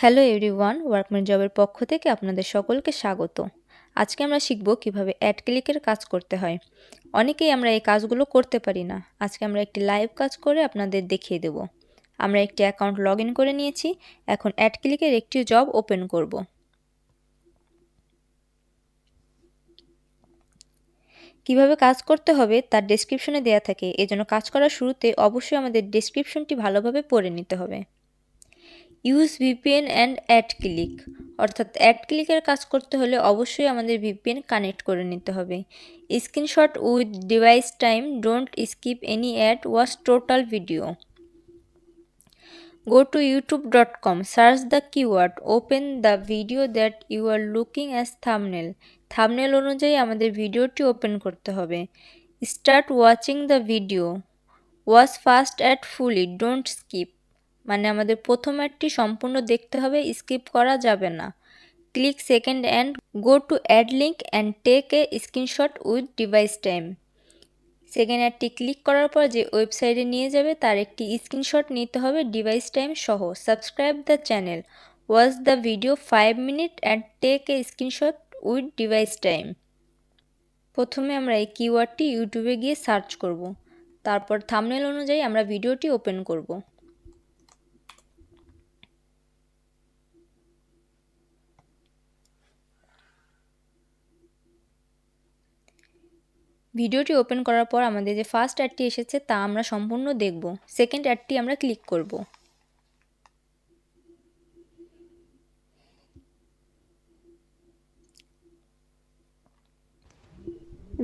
Hello everyone workman জবের পক্ষ থেকে আপনাদের সকলকে স্বাগত। আজকে আমরা শিখব কীভাবে অ্যাড ক্লিকের কাজ করতে হয়। অনেকেই আমরা এই কাজগুলো করতে পারি না। আজকে আমরা একটি লাইভ কাজ করে আপনাদের দেখিয়ে দেব। আমরা একটি অ্যাকাউন্ট লগ করে নিয়েছি। এখন অ্যাড ক্লিকের একটি জব ওপেন করব। কীভাবে কাজ করতে হবে তার ডেসক্রিপশনে দেওয়া থাকে। এজন্য কাজ করার শুরুতে অবশ্যই আমাদের ডেসক্রিপশনটি ভালোভাবে পড়ে নিতে হবে। Use VPN and ad click অর্থাৎ অ্যাড ক্লিকের কাজ করতে হলে অবশ্যই আমাদের ভিপিএন কানেক্ট করে নিতে হবে। Screenshot with device time don't skip any ad watch total video go go to youtube.com search the keyword, open the video that you are looking as thumbnail thumbnail অনুযায়ী আমাদের ভিডিওটি ওপেন করতে হবে। Start watching the video watch first ad fully don't skip মানে আমাদের প্রথম অ্যাডটি সম্পূর্ণ দেখতে হবে স্কিপ করা যাবে না। Click second and go to ad link and take a screenshot with device time second অ্যাডটি click করার পর যে ওয়েবসাইটে নিয়ে যাবে, তার একটি স্ক্রিনশট নিতে হবে ডিভাইস টাইম সহ। Subscribe the channel watch the video five minute and take a screenshot with device time প্রথমে আমরা এই কিওয়ার্ডটি ইউটিউবে গিয়ে সার্চ করব। তারপর থামনেল অনুযায়ী আমরা ভিডিওটি ওপেন করব। ভিডিওটি ওপেন করার পর আমাদের যে ফার্স্ট অ্যাডটি এসেছে তা আমরা সম্পূর্ণ দেখব। সেকেন্ড অ্যাডটি আমরা ক্লিক করব।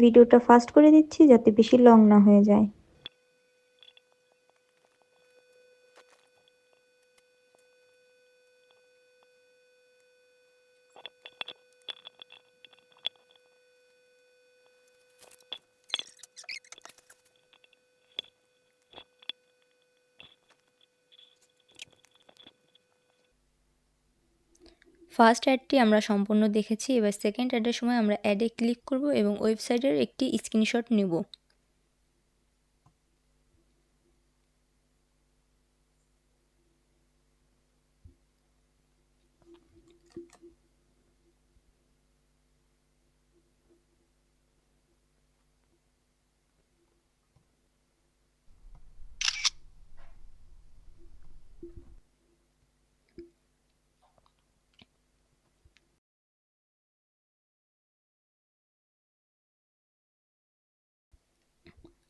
ভিডিওটা ফাস্ট করে দিচ্ছি যাতে বেশি লং না হয়ে যায়। ফার্স্ট অ্যাডটি আমরা সম্পূর্ণ দেখেছি, এবার সেকেন্ড অ্যাডের সময় আমরা অ্যাডে ক্লিক করব এবং ওয়েবসাইটের একটি স্ক্রিনশট নেব।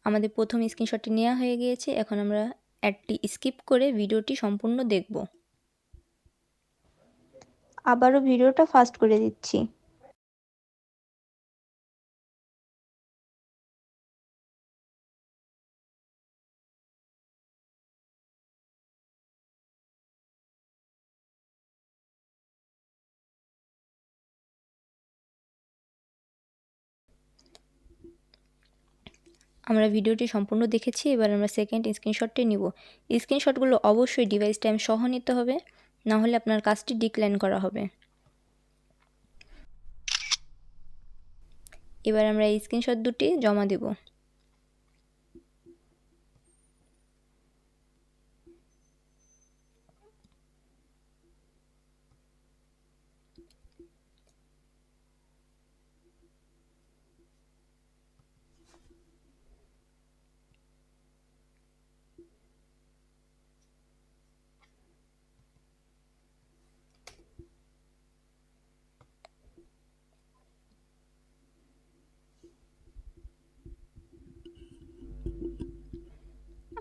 আমাদের প্রথম স্ক্রিনশটটি নেওয়া হয়ে গিয়েছে, এখন আমরা অ্যাডটি স্কিপ করে ভিডিওটি সম্পূর্ণ দেখব। আবারও ভিডিওটা ফাস্ট করে দিচ্ছি। আমরা ভিডিওটি সম্পূর্ণ দেখেছি, এবার আমরা সেকেন্ড স্ক্রিনশটটি নিব। স্ক্রিনশটগুলো অবশ্যই ডিভাইস টাইম সহ নিতে হবে না হলে আপনার কাজটি ডিক্লাইন করা হবে। এবার আমরা এই স্ক্রিনশট দুটি জমা দেব।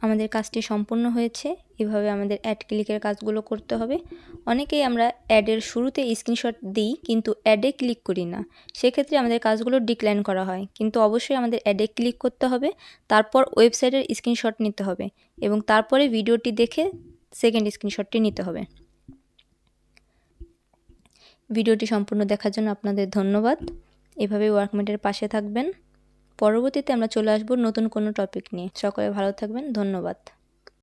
আমাদের কাজটি সম্পূর্ণ হয়েছে, এভাবে আমাদের অ্যাড ক্লিকের কাজগুলো করতে হবে। অনেকেই আমরা অ্যাডের শুরুতে স্ক্রিনশট দিই, কিন্তু অ্যাডে ক্লিক করি না। সেক্ষেত্রে আমাদের কাজগুলো ডিক্লাইন করা হয়। কিন্তু অবশ্যই আমাদের অ্যাডে ক্লিক করতে হবে, তারপর ওয়েবসাইটের স্ক্রিনশট নিতে হবে এবং তারপরে ভিডিওটি দেখে সেকেন্ড স্ক্রিনশটটি নিতে হবে। ভিডিওটি সম্পূর্ণ দেখার জন্য আপনাদের ধন্যবাদ। এভাবে ওয়ার্কমেটের পাশে থাকবেন। পরবর্তীতে আমরা চলে আসব নতুন কোনো টপিক নিয়ে। সকলে ভালো থাকবেন ধন্যবাদ।